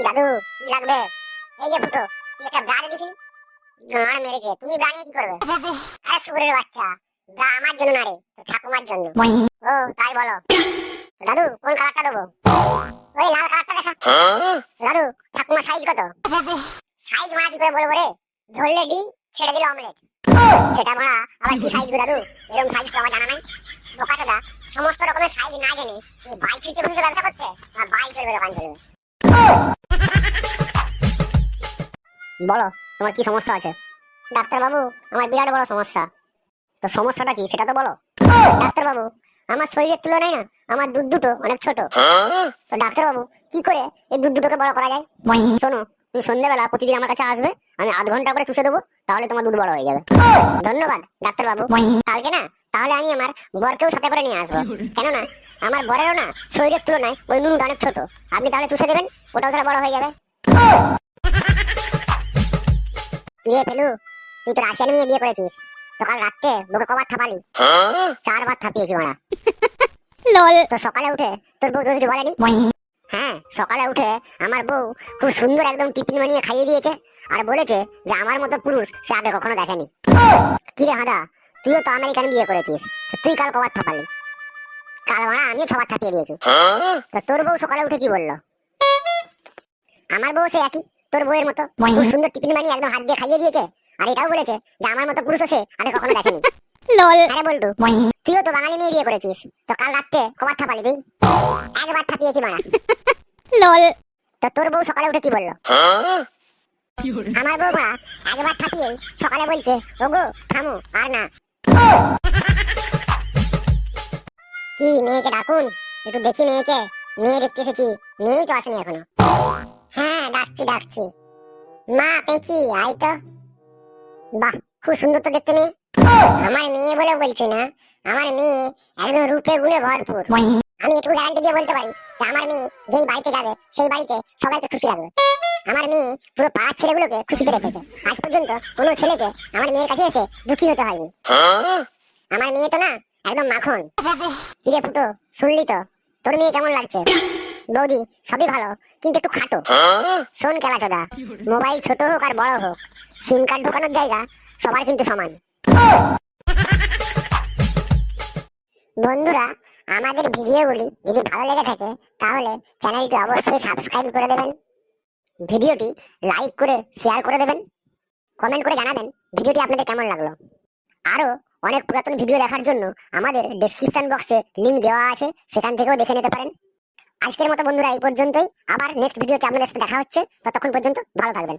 কি দাদু? কি লাগবে? এই যে ফুটো তুই একটা ব্রা দেখিনি? গান মেরেছে তুমি ব্রা নিয়ে কি করবে? আরে সুরের বাচ্চা ব্রা আমার জন্য না রে ঠাকুমার জন্য। ও তাই বলো। দাদু কোন কালারটা দেবো? ওই লাল কালারটা দেখা। দাদু ঠাকুমার সাইজ কত? সাইজ মারা কি করে বলব রে? ধরলে ডিম ছেড়ে দিলে অমলেট সেটা মারা আবার কি সাইজ দাদু? এরকম সাইজ তো আমার জানা নাই। বোকা দাদা সমস্ত রকমের সাইজ না জেনে তুমি বাইক ছিটতে বসে ব্যবসা করতে? আর বাইক চলবে দোকান চলবে? বলো, তোমার কি সমস্যা আছে? ডাক্তার বাবু আমার বিরাট বড় সমস্যা। তো সমস্যাটা কি, সেটা তো বলো। ডাক্তার বাবু আমার শরীরের তুলনায় না, আমার দুধ দুটো অনেক ছোট। তো ডাক্তার বাবু কি করে এই দুধ দুটোকে বড় করা যায়? শোনো, তুমি সন্ধ্যেবেলা প্রতিদিন আমার কাছে আসবে, আমি আধ ঘণ্টা করে চুষে দেবো, তাহলে তোমার দুধ বড় হয়ে যাবে। ধন্যবাদ ডাক্তার বাবু কালকে না, তাহলে আমি আমার বরকেও সাথে করে নিয়ে আসব। কেননা, আমার বরেরও না, শরীরের তুলনায় ওই নুনটা অনেক ছোট। আপনি তাহলে চুষে দেবেন, ওটাও তাহলে বড় হয়ে যাবে। কিরে ফেলু তুই তো রাশিয়ান মেয়ে বিয়ে করেছিস। তো কাল রাত্রে বুকে কবার থাপালি। চারবার থাপিয়েছি মারা। লল। তো সকালে উঠে তোর বউ কিছু বলেনি হ্যাঁ সকালে উঠে আমার বউ খুব সুন্দর একদম টিফিন বানিয়ে খাইয়ে দিয়েছে আর বলেছে যে আমার মতো পুরুষ সে আগে কখনো দেখেনি। কিরে হাঁদা তুইও তো আমেরিকান বিয়ে করেছিস তুই কাল কবার থাপালি? কাল মারা আমিও ছবার থাপিয়ে দিয়েছি। তো তোর বউ সকালে উঠে কি বলল? আমার বউ সে একই। তোর বউয়ের মতো খুব সুন্দর টিফিন বানিয়ে একদম হাত দিয়ে খাইয়ে দিয়েছে। আর এটাও বলেছে যে আমার মতো পুরুষ সে আগে কখনো দেখেনি। লল। আরে বলটু। তুইও তো বাঙালি মেয়ে বিয়ে করেছিস। তো কাল রাত্রে কবার থাপালি তুই? একবার থাপিয়েছি মারা। লল। তো তোর বউ সকালে উঠে কি বলল? আমার বউ মা একবার থাপিয়ে সকালে বলছে ওগো থামো আর না। কি মেয়েকে ডাকুন? একটু দেখি মেয়েকে। মেয়ে দেখতে এসেছি। মেয়েই তো আসেনি এখনও। হ্যাঁ ডাকছি ডাকছি। মা পেঁচি আই তো। বাহ খুব সুন্দর তো দেখতে মেয়ে। আমার মেয়ে বলে বলছি না আমার মেয়ে একদম রূপে গুণে ভরপুর। আমি একটু গ্যারান্টি দিয়ে বলতে পারি যে আমার মেয়ে যেই বাড়িতে যাবে সেই বাড়িতে সবাইকে খুশি রাখবে। আমার মেয়ে পুরো পাড়ার ছেলেগুলোকে খুশিতে রেখেছে। আজ পর্যন্ত কোনো ছেলেকে আমার মেয়ের কাছে এসে দুঃখী হতে হয়নি। আমার মেয়ে তো না একদম মাখন। কিরে ফুটো শুনলি তো? তোর মেয়ে কেমন লাগছে? বৌদি সবই ভালো কিন্তু একটু খাটো। শোন কেলা চোদা মোবাইল ছোট হোক আর বড় হোক সিম কার্ড ঢোকানোর জায়গা সবার কিন্তু সমান। বন্ধুরা আমাদের ভিডিওগুলি যদি ভালো লেগে থাকে তাহলে চ্যানেলটি অবশ্যই সাবস্ক্রাইব করে দেবেন। ভিডিওটি লাইক করে শেয়ার করে দেবেন। কমেন্ট করে জানাবেন ভিডিওটি আপনাদের কেমন লাগল। আরও অনেক পুরাতন ভিডিও দেখার জন্য আমাদের ডেসক্রিপশন বক্সে লিংক দেওয়া আছে সেখান থেকেও দেখে নিতে পারেন। আজকের মতো বন্ধুরা এই পর্যন্তই। আবার নেক্সট ভিডিওতে আপনাদের সাথে দেখা হচ্ছে। ততক্ষণ পর্যন্ত ভালো থাকবেন।